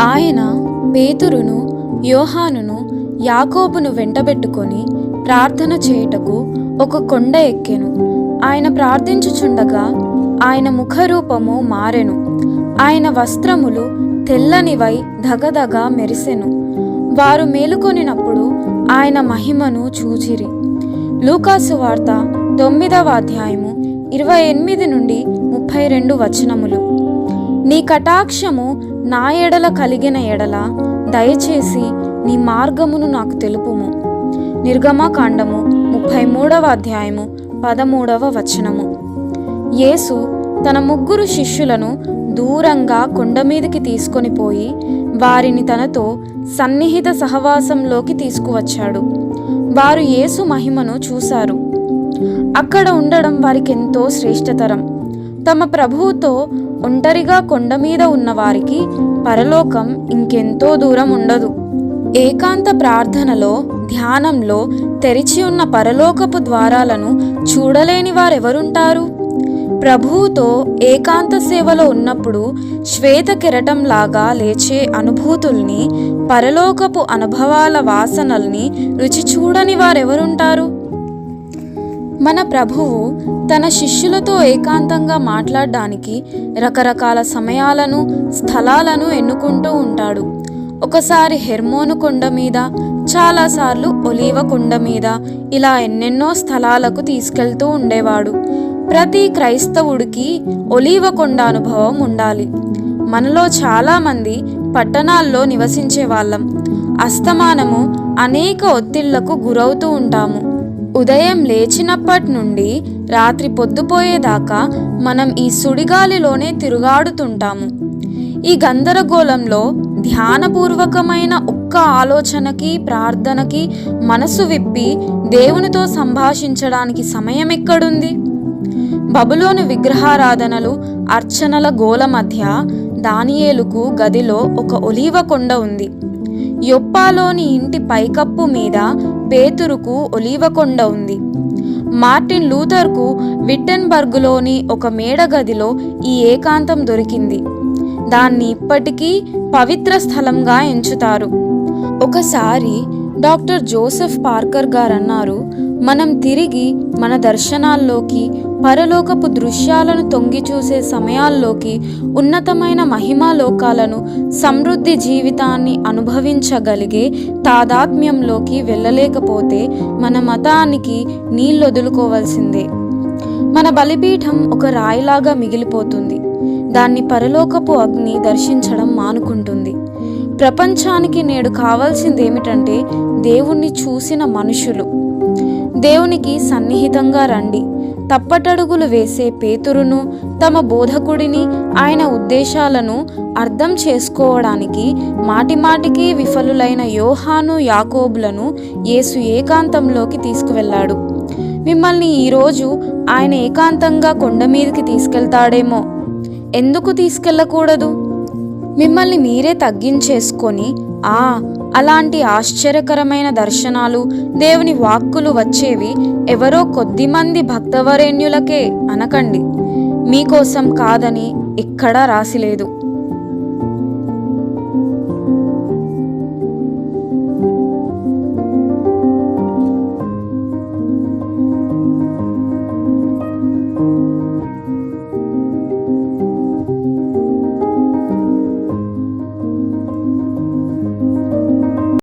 ఆయన పేతురును యోహానును యాకోబును వెంటబెట్టుకొని ప్రార్థన చేయుటకు ఒక కొండ ఎక్కెను. ఆయన ప్రార్థించుచుండగా ఆయన ముఖరూపము మారెను. ఆయన వస్త్రములు తెల్లనివై ధగధగ మెరిసెను. వారు మేలుకొనినప్పుడు ఆయన మహిమను చూచిరి. లూకాసు వార్త తొమ్మిదవ అధ్యాయము ఇరవై ఎనిమిది నుండి ముప్పై రెండు వచనములు. నీ కటాక్షము నా ఎడల కలిగిన ఎడల దయచేసి నీ మార్గమును నాకు తెలుపుము. నిర్గమకాండము ముప్పై మూడవ అధ్యాయము పదమూడవ వచనము. యేసు తన ముగ్గురు శిష్యులను దూరంగా కొండ మీదకి తీసుకొని పోయి వారిని తనతో సన్నిహిత సహవాసంలోకి తీసుకువచ్చాడు. వారు యేసు మహిమను చూశారు. అక్కడ ఉండడం వారికి ఎంతో శ్రేష్టతరం. తమ ప్రభువుతో ఒంటరిగా కొండ మీద ఉన్నవారికి పరలోకం ఇంకెంతో దూరం ఉండదు. ఏకాంత ప్రార్థనలో ధ్యానంలో తెరిచి ఉన్న పరలోకపు ద్వారాలను చూడలేని వారెవరుంటారు? ప్రభువుతో ఏకాంత సేవలో ఉన్నప్పుడు శ్వేత కిరటంలాగా లేచే అనుభూతుల్ని పరలోకపు అనుభవాల వాసనల్ని రుచి చూడని వారెవరుంటారు? మన ప్రభువు తన శిష్యులతో ఏకాంతంగా మాట్లాడడానికి రకరకాల సమయాలను స్థలాలను ఎన్నుకుంటూ ఉంటాడు. ఒకసారి హెర్మోను కొండ మీద చాలాసార్లు ఒలీవ కొండ మీద ఇలా ఎన్నెన్నో స్థలాలకు తీసుకెళ్తూ ఉండేవాడు. ప్రతి క్రైస్తవుడికి ఒలీవ కొండ అనుభవం ఉండాలి. మనలో చాలామంది పట్టణాల్లో నివసించే వాళ్ళం. అస్తమానము అనేక ఒత్తిళ్ళకు గురవుతూ ఉంటాము. ఉదయం లేచినప్పటి నుండి రాత్రి పొద్దుపోయేదాకా మనం ఈ సుడిగాలిలోనే తిరుగాడుతుంటాము. ఈ గందరగోళంలో ధ్యానపూర్వకమైన ఒక్క ఆలోచనకి ప్రార్థనకి మనసు విప్పి దేవునితో సంభాషించడానికి సమయం ఎక్కడుంది బబులోని విగ్రహారాధనలు అర్చనల గోల మధ్య దానియేలుకు గదిలో ఒక ఒలీవ కొండ ఉంది. యొప్పాలోని ఇంటి పైకప్పు మీద పేతురుకు ఒలీవకొండ ఉంది. మార్టిన్ లూథర్కు విట్టెన్బర్గ్లోని ఒక మేడ గదిలో ఈ ఏకాంతం దొరికింది. దాన్ని ఇప్పటికీ పవిత్ర స్థలంగా ఎంచుతారు. ఒకసారి డాక్టర్ జోసెఫ్ పార్కర్ గారు అన్నారు మనం తిరిగి మన దర్శనాల్లోకి పరలోకపు దృశ్యాలను తొంగి చూసే సమయాల్లోకి ఉన్నతమైన మహిమాలోకాలను సమృద్ధి జీవితాన్ని అనుభవించగలిగే తాదాత్మ్యంలోకి వెళ్ళలేకపోతే మన మతానికి నీళ్ళొదులుకోవాల్సిందే. మన బలిపీఠం ఒక రాయిలాగా మిగిలిపోతుంది. దాన్ని పరలోకపు అగ్ని దర్శించడం మానుకుంటుంది. ప్రపంచానికి నేడు కావాల్సింది ఏమిటంటే దేవుణ్ణి చూసిన మనుషులు. దేవునికి సన్నిహితంగా రండి. తప్పటడుగులు వేసే పేతురును తమ బోధకుడిని ఆయన ఉద్దేశాలను అర్థం చేసుకోవడానికి మాటిమాటికి విఫలులైన యోహాను యాకోబులను యేసు ఏకాంతంలోకి తీసుకువెళ్ళాడు. మిమ్మల్ని ఈరోజు ఆయన ఏకాంతంగా కొండ మీదకి తీసుకెళ్తాడేమో. ఎందుకు తీసుకెళ్ళకూడదు? మిమ్మల్ని మీరే తగ్గించేసుకొని ఆ అలాంటి ఆశ్చర్యకరమైన దర్శనాలు దేవుని వాక్కులు వచ్చేవి ఎవరో కొద్దిమంది భక్తవరేణ్యులకే అనకండి. మీకోసం కాదని ఎక్కడా రాసిలేదు.